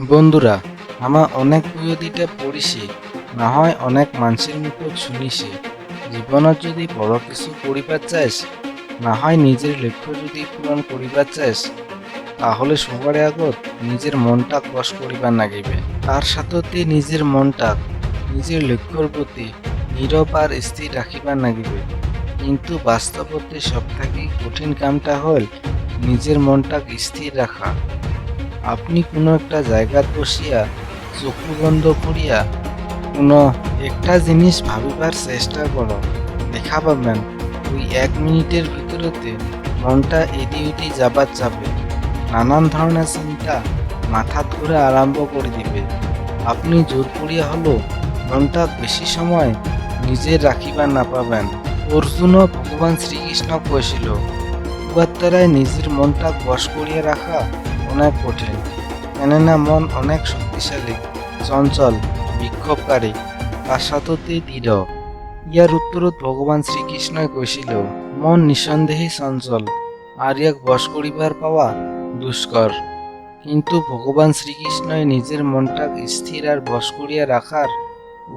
বন্ধুরা আমার অনেক বইদিটা পড়িছি না হয় অনেক মানুষের মুখত শুনিছি। জীবনত যদি বড় কিছু করিবার চাইস না হয় নিজের লক্ষ্য যদি পূরণ করিবার চাইস, তাহলে সবার আগত নিজের মনটা বশ করিবার নাগিবে। তার সাথে নিজের মনটা, নিজের লক্ষ্যর প্রতি নীরব আর স্থির রাখিবার নাগিবে। কিন্তু বাস্তবতে সব সবথেকে কঠিন কামটা হল নিজের মনটাকে স্থির রাখা। আপনি কোনো একটা জায়গাত বসিয়া চকু বন্ধ করিয়া কোনো একটা জিনিস ভাবিবার চেষ্টা করো দেখা পাবেন, ওই এক মিনিটের ভিতরতে মনটা এদি উদি যাবার যাবে। নানান ধরনের চিন্তা মাথাত ঘুরে আরম্ভ করে দিবে। আপনি জোর করিয়া হলো মনটা বেশি সময় নিজে রাখিবার না পাবেন। অর্জুনও ভগবান শ্রীকৃষ্ণ কইছিল, উহার নিজের মনটা বশ করিয়া রাখা অনেক কঠিন। কেননা মন অনেক শক্তিশালী, চঞ্চল বিক্ষোভকারী সাথে দৃঢ়। ইয়ার উত্তরত ভগবান শ্রীকৃষ্ণই কৈছিল, মন নিঃসন্দেহে চঞ্চল আর ইয়াক বশ করিবার পাওয়া দুষ্কর কিন্তু ভগবান শ্রীকৃষ্ণই নিজের মনটাক স্থির আর বশ করিয়া রাখার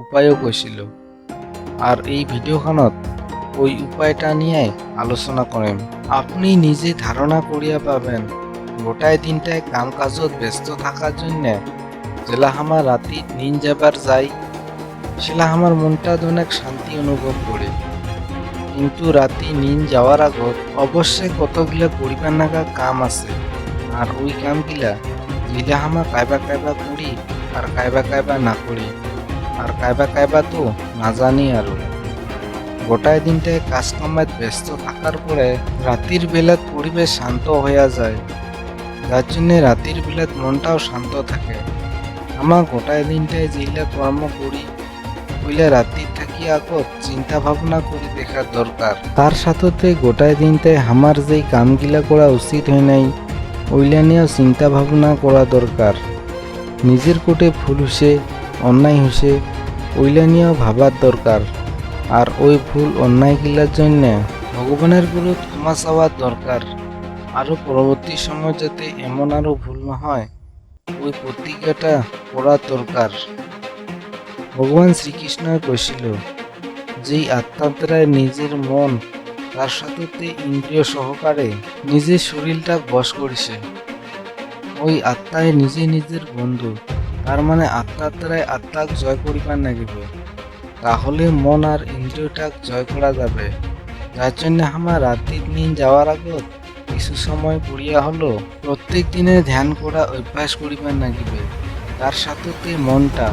উপায়ও কৈছিল। আর এই ভিডিওখনত ওই উপায়টা নিয়ে আলোচনা করেন আপনি নিজে ধারণা করিয়া পাবেন গোটায় দিনটায় কাম কাজত ব্যস্ত থাকার জন্য জেলা আমার রাতি নিন যাবার যাই, সেলা আমার মনটা অনেক শান্তি অনুভব করে। কিন্তু রাতি নিন যাওয়ার আগত অবশ্যই কতগুলা করিবার নাগা কাম আছে, আর ওই কামগুলা যেগুলা আমার কাইবা কাইবা করি আর কাইবা কাইবা না করি, আর কাইবা কাইবা তো না জানি আরও। গোটায় দিনটায় কাজ কামায় ব্যস্ত থাকার পরে রাতের বেলাত পরিবেশ শান্ত হইয়া যায়। যার জন্য রাতের বেলাত মনটাও শান্ত থাকে। আমার গোটায় দিনটায় যেগুলা কর্ম করি ওইলা রাত্রির থাকি আগত চিন্তা ভাবনা করে দেখার দরকার। তার সাথে গোটায় দিনটায় আমার যেই কামগিলা করা উচিত হয় নাই, ওইলা নিয়েও চিন্তা ভাবনা করা দরকার। নিজের কোটে ভুল হসে, অন্যায় হসে, ওইলা নিয়েও ভাবার দরকার। আর ওই ভুল অন্যায়গুলার জন্য ভগবানের বিরুদ্ধ ক্ষমা চাওয়ার দরকার। আরও পরবর্তী সময় যাতে এমন আরও ভুল না হয়, ওই প্রতিজ্ঞাটা করার দরকার। ভগবান শ্রীকৃষ্ণ কৈছিল যেই আত্মার দ্বারাই নিজের মন, তার সাথে ইন্দ্রিয় সহকারে নিজের শরীরটা বশ করেছে। ওই আত্মায় নিজে নিজের বন্ধু, তার মানে আত্মার দ্বারাই আত্মাক জয় করিবার নাগিবে। তাহলে মন আর ইন্দ্রিয়টাক জয় করা যাবে। যার জন্য আমার রাত্রির দিন যাওয়ার আগত কিছু সময় পড়িয়া হলো, প্রত্যেক দিনে ধ্যান করা অভ্যাস করিবার নাগিবে। তার সাথে মনটা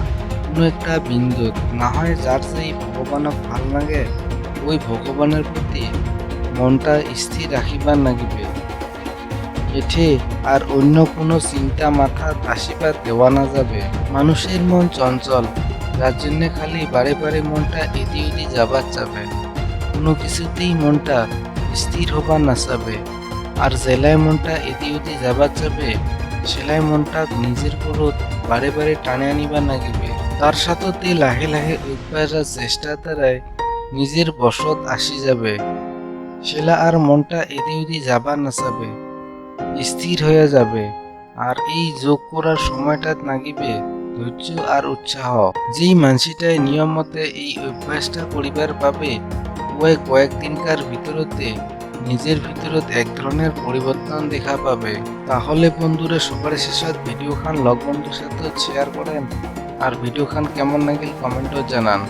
কোনো একটা বিন্দুত না হয় যার যেই ভগবানক ভালো লাগে, ওই ভগবানের প্রতি মনটা স্থির রাখিবার নাগিবে। এঠে আর অন্য কোনো চিন্তা মাথা আসিবার দেওয়া না যাবে। মানুষের মন চঞ্চল, যার জন্য খালি বারে বারে মনটা এদি ওদি যাবার যাবে। কোনো কিছুতেই মনটা স্থির হবার না যাবে আর জেলায় মনটা এদি ওদি যাবার যাবে, সেলাই মনটা নিজের করত বারে বারে টানে আনিবার নাগিবে। তার সাথে লাহে লাহে অভ্যাস চেষ্টা দ্বারাই নিজের বসত আসি যাবে। সেলা আর মনটা এদি ওদি যাবার না যাবে স্থির হয়ে যাবে। আর এই যোগ করার সময়টা নাগিবে ধৈর্য আর উৎসাহ। যেই মানসিটাই নিয়ম মতে এই অভ্যাসটা করিবার পাবে ওই কয়েকদিনকার ভিতরতে নিজের ভিতরত এক ধরনের পরিবর্তন দেখা পাবে। তাহলে বন্ধুরা সবার শেষত ভিডিও খান, লগ বন্ধুর সাথে শেয়ার করেন। আর ভিডিও খান কেমন লাগিল কমেন্টও জানান।